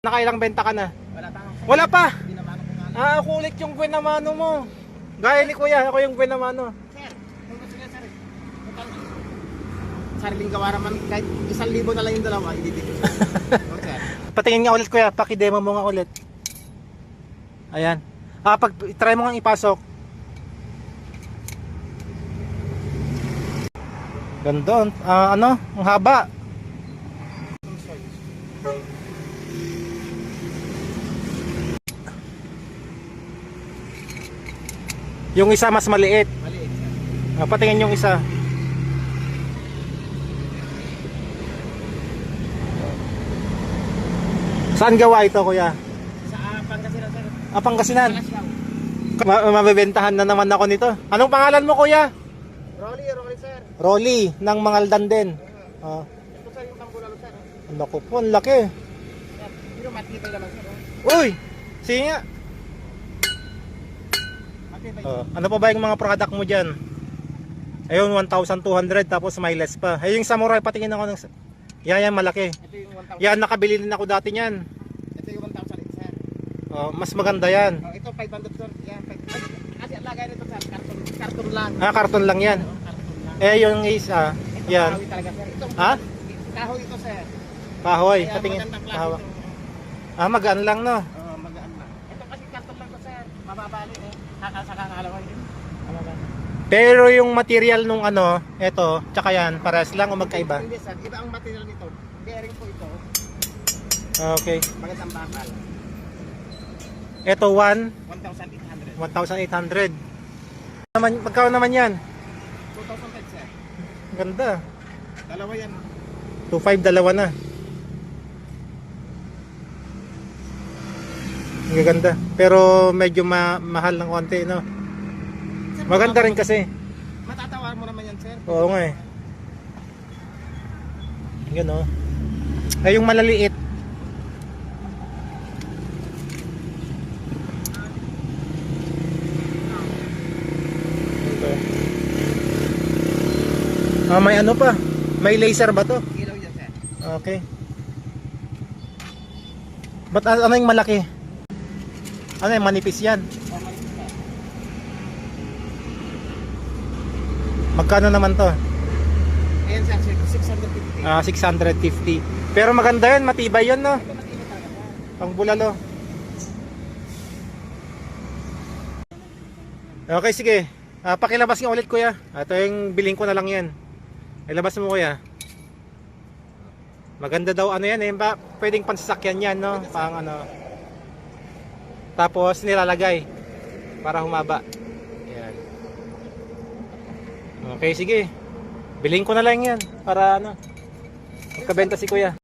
Nakailang benta ka na? Wala pa. Wala pa! Nga. Ah, ako ulit yung Buenamano mo. Gaya ni Kuya, ako yung Buenamano. Sir, kung gusto niya, sir. Sariling gawa naman, kahit isang libo na lang yung dalawa, hindi dito. Oh, sir. Patingin nga ulit Kuya, paki-demo mo nga ulit. Ayan. Ah, pag try mo nga ipasok. Ganda. Ah, ano? Ang haba. Yung isa mas maliit. Maliit. Ah, patingin yung isa. Saan gawa ito, kuya? Sa uh, Pangasinan, sir. Ah, Pangasinan. Ma- mabebentahan na naman ako nito. Anong pangalan mo, kuya? Rolly, Rolly, sir. Rolly, ng Mangaldan din. Ah, Ito, sir, yung tambulalo, sir. oh. naku po, ang laki. Pero matibay naman, sir. Uy! Sige nga. Oh, ano pa ba yung mga product mo dyan? Ayun, 1,200 tapos may less pa. Ay, yung samurai, patingin ako ng... Yan, yan, malaki. Ito yung 1,000. Yan, nakabili din ako dati niyan. Ito yung 1,000, sir. Oh, mas maganda yan. Oh, ito 500, sir. Yan, 500. Ay, Kasi lagay nito, sir, karton, karton lang. Ah, karton lang yan. Oh, karton lang. Eh, yung isa, Ito, yan. kahoy talaga, sir. Ito, Ha? Kahoy ito, sir. Kahoy, Kaya patingin. ito. Ah, magaan lang, no? Oo, magaan lang. Ito kasi karton lang to, sir. Mababali eh. Din. Mababali. Pero yung material nung ano, eto, tsaka yan, pares lang o magkaiba? Hindi, sir. Iba ang material nito. Bearing po ito. Ah, Okay. Magandang bakal. Eto, 1, 1,800. 1,800. Naman, magkano naman yan? 2,005, sir. Ganda. Dalawa yan. 2.5, dalawa na. Ang gaganda. Pero medyo ma- mahal ng konti, no? Sir, Maganda rin kasi. Matatawa mo naman yan, sir. Oo nga eh. Yan oh. Ay, yung malaliit. Ito. Ah, may ano pa? May laser ba to? Ilaw yan, sir. Okay. Ba't a- ano yung malaki? Ano yung manipis yan? Magkano naman to? Ayan, sir. 650. Ah, 650. Pero maganda yun, matibay yun, no? Pang bulalo. Okay, sige. Ah, pakilabas nga ulit, kuya. Ito yung biling ko na lang yan. Ilabas mo, kuya. Maganda daw ano yan eh. Ba, pwedeng pansasakyan yan, no? Pang ano. Tapos nilalagay para humaba. Yan. Okay, sige. Biling ko na lang yan para ano. Magkabenta si kuya.